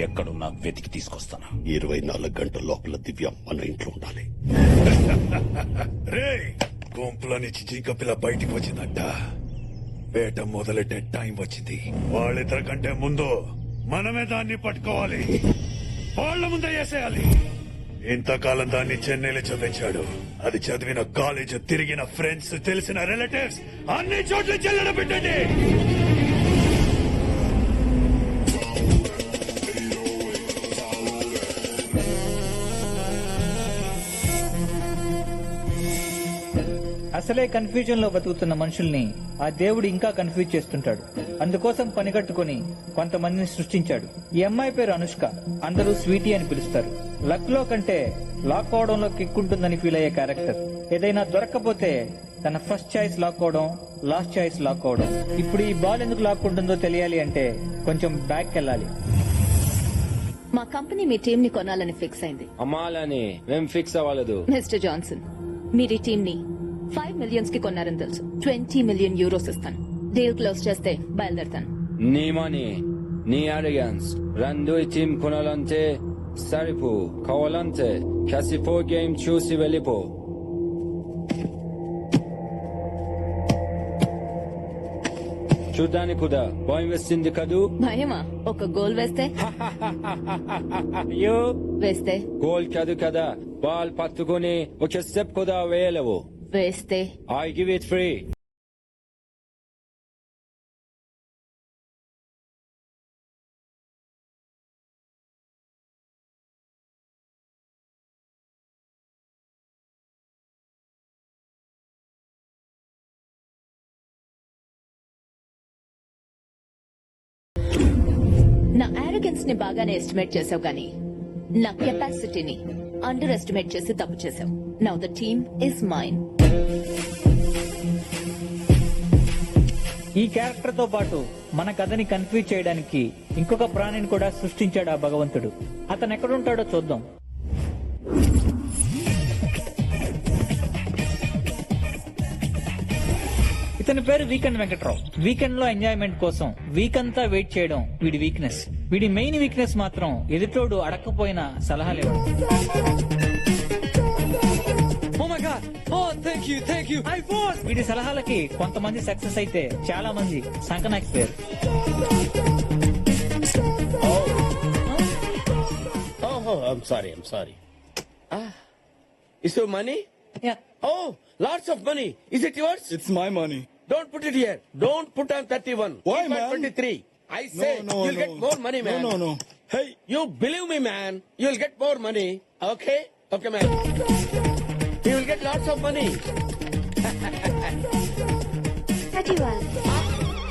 ఎక్కడున్నా వెతికి తీసుకొస్తాను? ఇరవై నాలుగు గంటల లోపల దివ్య మన ఇంట్లో ఉండాలి. రే గుంపులో నుంచి జింక పిల్ల బయటికి వచ్చిందంట. వేట మొదలెట్టే టైం వచ్చింది. వాళ్ళిద్దరి కంటే ముందు మనమే దాన్ని పట్టుకోవాలి. వాళ్ళ ముందే వేసేయాలి. ఇంతకాలం దాన్ని చెన్నైలో చదివించాడు. అది చదివిన కాలేజ్ తిరిగిన ఫ్రెండ్స్ తెలిసిన రిలేటివ్స్ అన్ని చోట్ల చెల్లడ పెట్టండి. అసలే కన్ఫ్యూజన్లో బతుకుతున్న మనుషుల్ని ఆ దేవుడు ఇంకా కన్ఫ్యూజ్ చేస్తుంటాడు. అందుకోసం పనిగట్టుకుని కొంతమందిని సృష్టించాడు. ఈ అమ్మాయి పేరు అనుష్క. అందరూ స్వీటీ అని పిలుస్తారు. లక్లో కంటే లాక్ అవడంలో కిక్ ఉంటుందని ఫీల్ అయ్యే క్యారెక్టర్. ఏదైనా దొరక్కపోతే తన ఫస్ట్ చాయిస్ లాక్ అవడం లాస్ట్ చాయిస్ లాక్ అవడం. ఇప్పుడు ఈ బాల్ ఎందుకు లాక్ ఉంటుందో తెలియాలి అంటే కొంచెం బ్యాక్ వెళ్ళాలి మా కంపెనీ మీ టీం ని కొనాలని ఫిక్స్ అయింది. అమ్మాలని మేం ఫిక్స్ అవ్వలేదు. మిస్టర్ జాన్సన్ మీరు ఈ టీం ని ఫైవ్ మిలియన్స్కి కొన్నారని తెలుసు. ట్వంటీ మిలియన్ యూరోస్ ఇస్తాను. డీల్ క్లోజ్ చేస్తే బయలుదేరతాను. నీ మనీ నీ అరిగన్స్ రెండు ఈ టీం కొనాలంటే సరిపో కావాలంటే కసిపో గేమ్ చూసి వెళ్ళిపో. చూడ్డానికి కూడా భయం వేస్తుంది కదూ? భయమా? ఒక గోల్ వేస్తే? అయ్యో! వేస్తే? గోల్ కాదు కదా? బాల్ పట్టుకొని ఒక స్టెప్ కూడా వేయలేవు. వేస్తే ఐ గివ్ ఇట్ ఫ్రీ నా ఆరోగెన్స్ని బాగానే ఎస్టిమేట్ చేసావు గానీ నా కెపాసిటీని అండర్ ఎస్టిమేట్ చేసి తప్పు చేసావు now the team is mine ఈ క్యారెక్టర్తో పాటు మన కథని కన్ఫ్యూజ్ చేయడానికి ఇంకొక ప్రాణిని కూడా సృష్టించాడు ఆ భగవంతుడు. అతను ఎక్కడుంటాడో చూద్దాం. ఇతని పేరు వీకెండ్ వెంకట్రావు. వీకెండ్లో ఎంజాయ్మెంట్ కోసం వీక్ అంతా వెయిట్ చేయడం వీడి వీక్నెస్. వీడి మెయిన్ వీక్నెస్ మాత్రం ఎదుటోడు అడక్కపోయిన సలహాలు ఇవ్వడం Oh! Oh, thank you, thank you! I won! వీడి సలహాలకి కొంతమంది సక్సెస్ అయితే చాలా మంది సంకనాకిపోయారు Oh, I'm sorry, I'm sorry. Ah, is your money? Oh, lots of money. Is it yours? It's my money. Don't put it here. Don't put on 31. Why, Keep on man? 23. I say no, you'll no. get more money, man. No, no, no. Hey, You believe me, man. You'll get lots of money.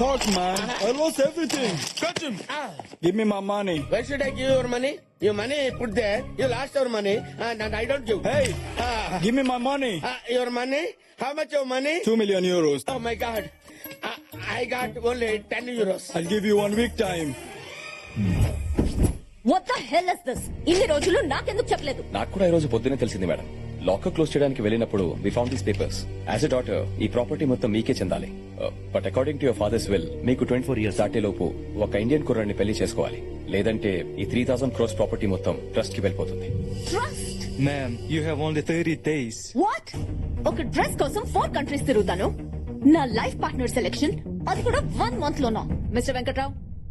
fuck, man. I lost everything. Catch him. Ah, Give me my money. where should I give your money? Your money put there. You lost your money, and, and I don't give. Hey, Ah, give me my money. ah, your money? How much your money? Two million euros. Oh my God. I, I got only 10 euros. I'll give you one week time. What the hell is this ఇన్ని రోజులు నాకెందుకు చెప్పలేదు నాకు కూడా ఈ రోజు పొద్దునే తెలిసింది మేడం లాకర్ క్లోజ్ చేయడానికి వెళ్ళినప్పుడు we found these papers as a daughter ఈ ప్రాపర్టీ మొత్తం మీకే చెందాలి. But according to your father's will మీకు ట్వంటీ ఫోర్ ఇయర్స్ దాటేలోపు ఒక ఇండియన్ కుర్రాన్ని పెళ్ళి చేసుకోవాలి. లేదంటే ఈ త్రీ థౌసండ్ క్రోస్ ప్రాపర్టీ మొత్తం ట్రస్ట్కి వెళ్ళిపోతుంది. Trust Ma'am, you have only 30 days. What ఒక డ్రెస్ కోసం ఫోర్ కంట్రీస్ తిరుగుతాను. నా లైఫ్ పార్ట్నర్ సెలెక్షన్ అది కూడా వన్ మంత్ లోనా? Mister Venkatrao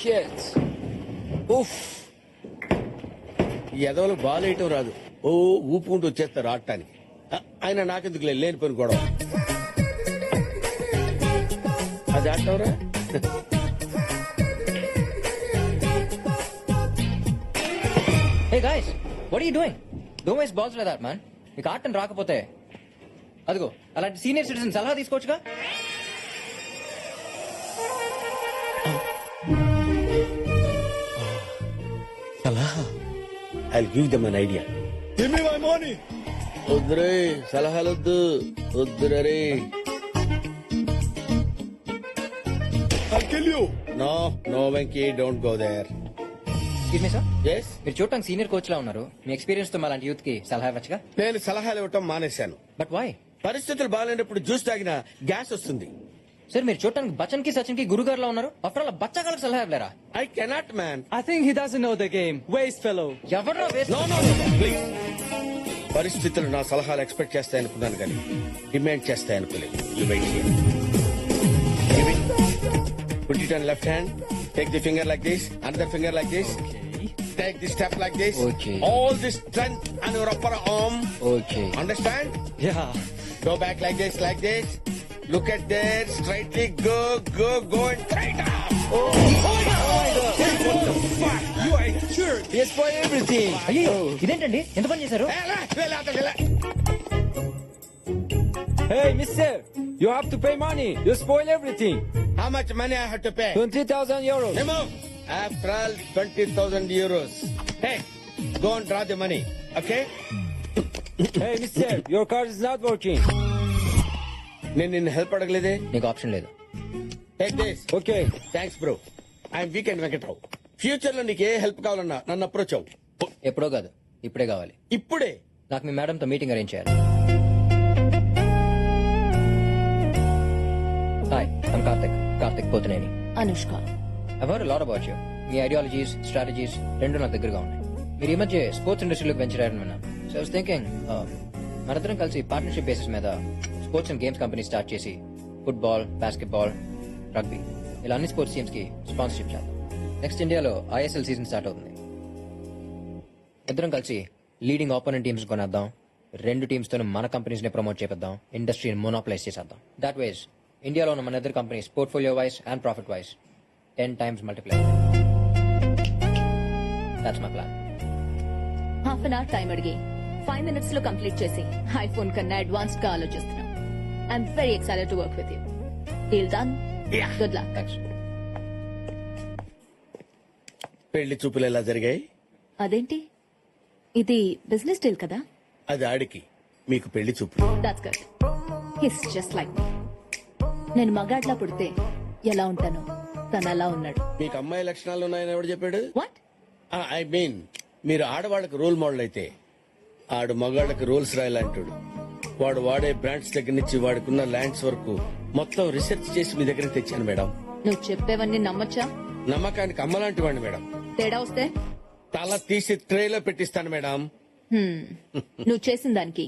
Shit. ఉఫ్ ఈ ఎదవలు బాల్ వేయటం రాదు. ఓ ఊపుకుంటూ వచ్చేస్తారు ఆడటానికి. ఆ, ఆయన నాకెందుకు లేని పని గొడవ. అది ఆడటవరా hey guys what you doing don't waste balls లేదా మ్యాన్ నీకు ఆటం రాకపోతే అదిగో అలాంటి సీనియర్ సిటిజన్ సలహా తీసుకోవచ్చుగా? I give them an idea Give me my money. వద్దురే సలహాలొద్దు. వద్దురే I'll kill you. No no Venky don't go there. Excuse me sir yes మీరు చూడటానికి సీనియర్ కోచ్ లా ఉన్నారు. మీ ఎక్స్పీరియన్స్తో అలాంటి యూత్కి సలహా ఇవ్వచ్చుగా? నేను సలహాలు ఇవ్వటం మానేశాను. బట్ వై పరిస్థితులు బాగాలేనప్పుడు జ్యూస్ తాగిన గ్యాస్ వస్తుంది. సార్ మీరు చూడటానికి బచ్చన్కి సచిన్కి గురుగారు ఉన్నారు. అఫ్టర్ ఆల్ బచ్చా గారు సలహా ఇవ్వలేరా I cannot man I think he doesn't know the game waste fellow ఎవరో వేస్ట్ నో నో పరిస్థితులు నా సలహాలు ఎక్స్పెక్ట్ చేస్తాయి అనుకున్నాను కానీ డిమాండ్ చేస్తాయి అనుకోలేదు. Left hand take the finger like this under finger like this take the step like this okay all this strength and your upper arm okay understand yeah go back like this like this Look at there. Straightly go, go, go and straight up. Oh, my God. What the fuck? You are a jerk. You spoil everything. అయ్యో ఇదేంటండి ఎంత పని చేశారు Hey, la, la, la, la, la. Hey, mister, you have to pay money. You spoil everything. How much money I have to pay? 20,000 euros. Remove. After all, 20,000 euros. Hey, go and draw the money. Okay? Hey, mister, your card is not working. నేను నిన్ను help అడగలేదే? నీకు option లేదు. Take this Okay. Thanks bro I'm weekend Venkatrao ఫ్యూచర్లో నీకు ఏ help కావాలన్నా నన్ను approach అవ్వు. ఎప్పుడో కాదు ఇప్పుడే కావాలి. ఇప్పుడే? నాకు మీ మేడంతో మీటింగ్ అరేంజ్ చేయాలి. హాయ్ ఐమ్ కార్తిక్ కార్తిక్ పోతునేని అనుష్క ఎవరు లాట్ అబౌట్ యూ మీ ఐడియాలజీస్ స్ట్రాటజీస్ రెండు నాకు దగ్గరగా ఉన్నాయి. మీరు ఈ మధ్య స్పోర్ట్స్ ఇండస్ట్రీలోకి వెంచర్ అయ్యారని విన్నాను. సో ఐ థింకింగ్ మనందరం కలిసి పార్ట్నర్షిప్ బేసిస్ మీద sports and games company start చేసి ఫుట్బాల్ బాస్కెట్బాల్ రగ్బీ ఇలా అన్ని స్పోర్ట్స్ టీమ్స్కి స్పాన్సర్షిప్ చేద్దాం. నెక్స్ట్ ఇండియాలో ఐఎస్ఎల్ సీజన్ స్టార్ట్ అవుతుంది. ఇద్దరం కలిసి లీడింగ్ ఆపోనెంట్ టీమ్స్ కొనేద్దాం. రెండు టీమ్స్తో మన కంపెనీస్ని ప్రమోట్ చేపిద్దాం. ఇండస్ట్రీని మోనోప్లైజ్ చేసేద్దాం. దాట్ వైజ్ ఇండియాలో ఉన్న మన ఇద్దరు companies portfolio wise and profit wise ten times multiply that's my plan half an hour time అడిగి ఫైవ్ మినిట్స్లో కంప్లీట్ చేసి ఐఫోన్ కన్నా అడ్వాన్స్డ్గా ఆలోచిస్తున్నాం. I'm very excited to work with you deal done good luck thanks పెళ్ళి చూపులు ఎలా జరిగాయి? అదేంటి? ఇది బిజినెస్ డీల్ కదా? అది ఆడికి. మీకు పెళ్ళి చూపులు. That's good he's just like me నేను మగాడ్లా పుడితే ఎలా ఉంటానో? తను అలా ఉన్నాడు. మీకు అమ్మాయి లక్షణాలు ఉన్నాయని ఎవడు చెప్పాడు? వాట్ ఐ మీన్ మీరు ఆడవాళ్ళకి రోల్ మోడల్ అయితే ఆడు మగాళ్ళకి రోల్స్ రాయాలంటాడు. వాడు వాడే బ్రాండ్స్ దగ్గర నుంచి వాడుకున్న ల్యాండ్స్ వరకు మొత్తం రీసెర్చ్ చేసి మీ దగ్గర తెచ్చాను మేడం. నువ్వు చెప్పేవన్నీ నమ్మొచ్చా? నమ్మకానికి అమ్మలాంటి వాడిని మేడం. తేడా వస్తే? తల తీసి ట్రేలో పెట్టిస్తాను మేడం. నువ్వు చేసిన దానికి.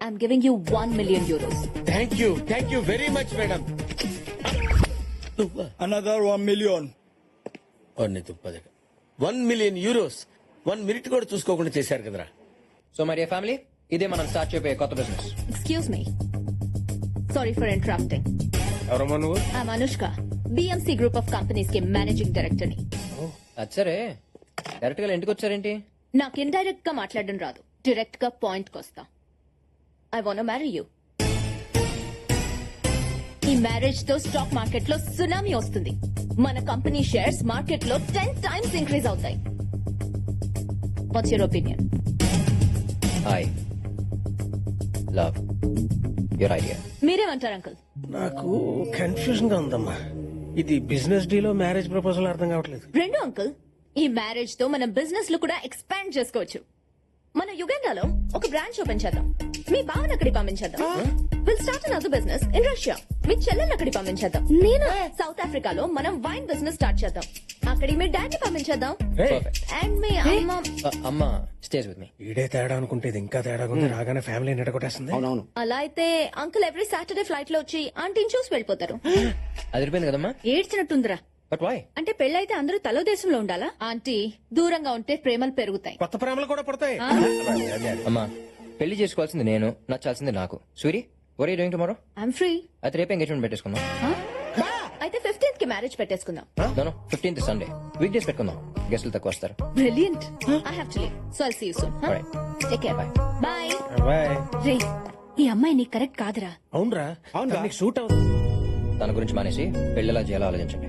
I'm giving you one million euros thank you thank you very much madam. Another one million. One million euros one minute కూడా చూసుకోకుండా చేశారు కదరా. సో మరి ఫ్యామిలీ ఇదే మనం స్టార్ట్ చేయబోయే కొత్త business excuse me sorry for interrupting ఎవరమ్మా నువ్వు? I'm Anushka BMC group of కంపెనీస్కి మేనేజింగ్ డైరెక్టర్ని. అది సరే. డైరెక్ట్గా ఇంటికి వచ్చారేంటి? నాకు ఇండైరెక్ట్గా మాట్లాడడం రాదు. డైరెక్ట్గా పాయింట్ కొస్తా ఐ వాంట్ మ్యారీ యూ ఈ మ్యారేజ్తో స్టాక్ మార్కెట్లో సునామీ వస్తుంది. మన కంపెనీ షేర్స్ మార్కెట్లో టెన్ టైమ్స్ ఇంక్రీజ్ అవుతాయి. What's your opinion hi love your idea మీరేమంటారు అంకుల్. నాకు కన్ఫ్యూజన్గా ఉందమ్మా. ఇది బిజినెస్ డీలో మ్యారేజ్ ప్రపోజల్ అర్థం కావట్లేదు. రెండు అంకుల్ ఈ మ్యారేజ్తో మనం బిజినెస్లో కూడా ఎక్స్పాండ్ చేసుకోవచ్చు. మన యుగండాలో ఒక బ్రాంచ్ ఓపెన్ చేద్దాం. మీ బావన్ అక్కడికి పంపించేద్దాం. Will start another business in Russia మీ చెల్లెల్ని అక్కడికి పంపించేద్దాం. నేను? సౌత్ ఆఫ్రికాలో మనం వైన్ బిజినెస్ స్టార్ట్ చేద్దాం. అక్కడికి మీ డాడీ పంపించేద్దాం. పర్ఫెక్ట్ అండ్ మీ అమ్మ అమ్మ స్టేజ్ విత్ మీ ఈడే తేడా అనుకుంటే ఇది ఇంకా తేడా ఉంది రాగానే ఫ్యామిలీ నిడగొట్టేస్తుంది. అవునవును. అలా అయితే అంకుల్ ఎవ్రీ సాటర్డే ఫ్లైట్లో వచ్చి ఆంటీని చూసి వెళ్ళిపోతారు. అది అయిపోయింది కదమ్మా? ఏడ్చినట్టుందిరా. బట్ వై అంటే పెళ్ళైతే అందరూ తలో దేశంలో ఉండాలా? ఆంటీ దూరంగా ఉంటే ప్రేమలు పెరుగుతాయి. కొత్త ప్రేమలు కూడా పడతాయి? అమ్మా పెళ్ళి చేసుకోవాల్సింది నేను నచ్చాల్సింది నాకు. Suri were doing tomorrow I'm free అయితే రేపు ఎంగేజ్మెంట్ పెట్టేసుకుందాం. అయితే ఫిఫ్టీన్త్కి మ్యారేజ్ పెట్టేసుకుందాం. No fifteenth Sunday week days పెట్టుకుందాం. గెస్టులు తక్కువ వస్తారు. Brilliant I have to leave so I'll see you soon. Take care bye bye bye రే ఈ అమ్మాయి నీకు కరెక్ట్ కాదురా. అవునరా. అవును నీకు సూట్ అవుతుంది దాని గురించి మానేసి పెళ్ళిలా చేయాలో ఆలోచించండి.